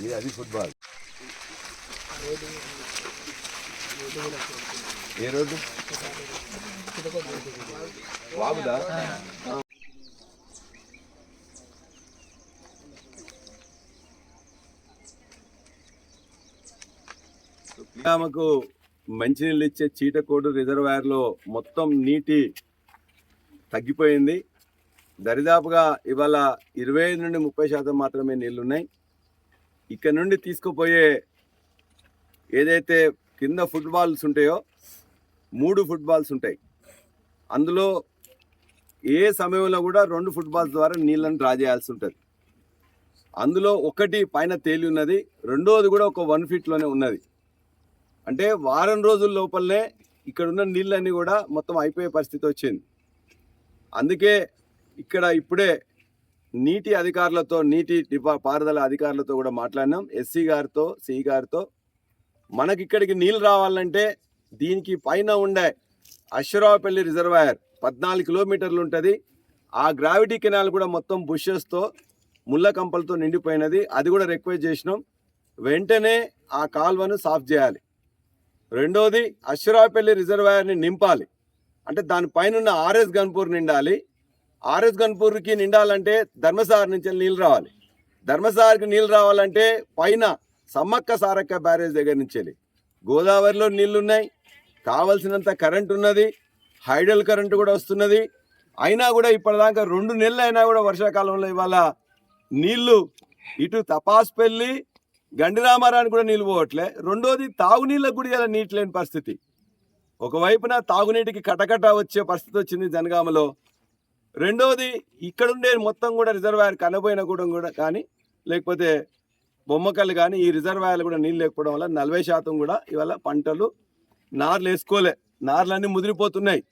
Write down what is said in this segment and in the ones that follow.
ఇది అది ఫుట్బాల్. ఏ రోడ్డు బాబుదా? ఆమెకు మంచినీళ్ళు ఇచ్చే చీటకోడు రిజర్వాయర్లో మొత్తం నీటి తగ్గిపోయింది. దరిదాపుగా ఇవాళ ఇరవై నుండి ముప్పై శాతం మాత్రమే నీళ్ళు ఉన్నాయి ఇక్కడ నుండి తీసుకుపోయే ఏదైతే కింద ఫుట్బాల్స్ ఉంటాయో మూడు ఫుట్బాల్స్ ఉంటాయి. అందులో ఏ సమయంలో కూడా రెండు ఫుట్బాల్స్ ద్వారా నీళ్ళని డ్రా చేయాల్సి ఉంటుంది. అందులో ఒకటి పైన తేలి ఉన్నది రెండోది కూడా ఒక వన్ ఫీట్లోనే ఉన్నది. అంటే వారం రోజుల లోపలనే ఇక్కడ ఉన్న నీళ్ళన్నీ కూడా మొత్తం అయిపోయే పరిస్థితి వచ్చింది. అందుకే ఇక్కడ ఇప్పుడే నీటి అధికారులతో నీటి డిపా పారుదల అధికారులతో కూడా మాట్లాడినాం. ఎస్సీ గారితో సి గారితో. మనకి ఇక్కడికి నీళ్ళు రావాలంటే దీనికి పైన ఉండే అశ్వరావుపల్లి రిజర్వాయర్ పద్నాలుగు కిలోమీటర్లు ఉంటుంది. ఆ గ్రావిటీ కెనాల్ కూడా మొత్తం బుషెస్తో ముళ్ళ కంపలతో నిండిపోయినది. అది కూడా రిక్వెస్ట్ చేసినాం. వెంటనే ఆ కాల్వను సాఫ్ చేయాలి. రెండోది అశ్వరావుపల్లి రిజర్వాయర్ని నింపాలి. అంటే దానిపైన ఉన్న ఆర్ఎస్ గన్పూర్ నిండాలి. ఆర్ఎస్ గన్పూర్కి నిండాలంటే ధర్మసాగర్ నుంచి నీళ్ళు రావాలి. ధర్మసాగర్కి నీళ్ళు రావాలంటే పైన సమ్మక్క సారక్క బ్యారేజ్ దగ్గర నుంచి వెళ్ళి గోదావరిలో నీళ్ళు ఉన్నాయి కావలసినంత కరెంట్ ఉన్నది. హైడల్ కరెంటు కూడా వస్తున్నది. అయినా కూడా ఇప్పటిదాకా రెండు నెలలు అయినా కూడా వర్షాకాలంలో ఇవాళ నీళ్ళు ఇటు తపాస్పల్లి గండిరామారానికి కూడా నీళ్ళు పోవట్లే. రెండోది తాగునీళ్ళకు కూడా ఇలా నీటి లేని పరిస్థితి. ఒకవైపున తాగునీటికి కటకట వచ్చే పరిస్థితి వచ్చింది జనగామలో. రెండవది ఇక్కడుండే మొత్తం కూడా రిజర్వాయర్ కనబోయిన కూడా కూడా కానీ లేకపోతే బొమ్మకల్లు కానీ ఈ రిజర్వాయర్లు కూడా నీళ్ళు లేకపోవడం వల్ల నలభై శాతం కూడా ఇవాళ పంటలు నార్లు వేసుకోలే. నార్లన్నీ ముదిరిపోతున్నాయి.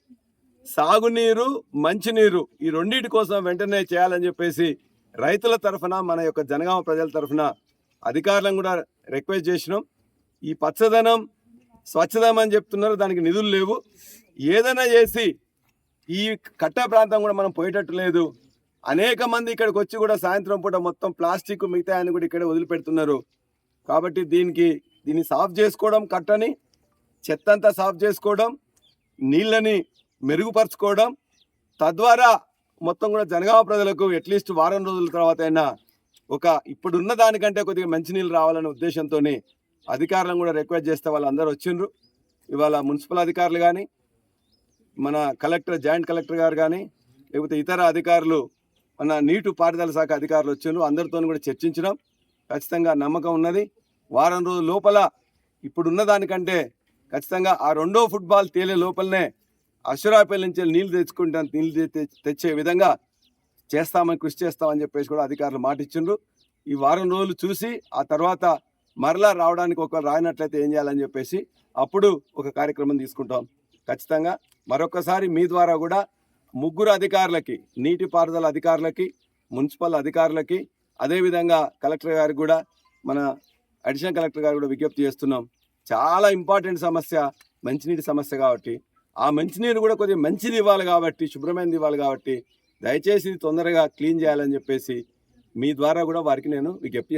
సాగునీరు మంచినీరు ఈ రెండింటి కోసం వెంటనే చేయాలని చెప్పేసి రైతుల తరఫున మన యొక్క జనగామ ప్రజల తరఫున అధికారులను కూడా రిక్వెస్ట్ చేసినాం. ఈ పచ్చదనం స్వచ్ఛదనం అని చెప్తున్నారు దానికి నిధులు లేవు. ఏదైనా చేసి ఈ కట్ట ప్రాంతం కూడా మనం పోయేటట్టు లేదు. అనేక మంది ఇక్కడికి వచ్చి కూడా సాయంత్రం పూట మొత్తం ప్లాస్టిక్ మిగతా అని కూడా ఇక్కడే వదిలిపెడుతున్నారు. కాబట్టి దీనికి దీన్ని సాఫ్ చేసుకోవడం కట్టని చెత్త అంతా సాఫ్ చేసుకోవడం నీళ్ళని మెరుగుపరచుకోవడం తద్వారా మొత్తం కూడా జనగామ ప్రజలకు అట్లీస్ట్ వారం రోజుల తర్వాత అయినా ఒక ఇప్పుడున్న దానికంటే కొద్దిగా మంచినీళ్ళు రావాలనే ఉద్దేశంతో అధికారులను కూడా రిక్వెస్ట్ చేస్తే వాళ్ళందరూ వచ్చిండ్రు. ఇవాళ మున్సిపల్ అధికారులు కానీ మన కలెక్టర్ జాయింట్ కలెక్టర్ గారు కానీ లేకపోతే ఇతర అధికారులు మన నీటి పారుదల శాఖ అధికారులు వచ్చిండ్రు అందరితో కూడా చర్చించడం ఖచ్చితంగా నమ్మకం ఉన్నది. వారం రోజుల లోపల ఇప్పుడున్న దానికంటే ఖచ్చితంగా ఆ రెండో ఫుట్బాల్ తేలే లోపలనే అశ్వరాపల్లి నుంచి నీళ్ళు తెచ్చుకుంటా నీళ్ళు తె- తెచ్చే విధంగా చేస్తామని కృషి చేస్తామని చెప్పేసి కూడా అధికారులు మాటిచ్చిండ్రు ఈ వారం రోజులు చూసి ఆ తర్వాత మరలా రావడానికి ఒకరు రాయినట్లయితే ఏం చేయాలని చెప్పేసి అప్పుడు ఒక కార్యక్రమం తీసుకుంటాం ఖచ్చితంగా. మరొకసారి మీ ద్వారా కూడా ముగ్గురు అధికారులకి నీటిపారుదల అధికారులకి మున్సిపల్ అధికారులకి అదేవిధంగా కలెక్టర్ గారికి కూడా మన అడిషనల్ కలెక్టర్ గారు కూడా విజ్ఞప్తి చేస్తున్నాం. చాలా ఇంపార్టెంట్ సమస్య మంచినీటి సమస్య కాబట్టి. ఆ మంచినీరు కూడా కొద్దిగా మంచిది ఇవ్వాలి కాబట్టి శుభ్రమైనది ఇవ్వాలి కాబట్టి దయచేసి ఇది తొందరగా క్లీన్ చేయాలని చెప్పేసి మీ ద్వారా కూడా వారికి నేను విజ్ఞప్తి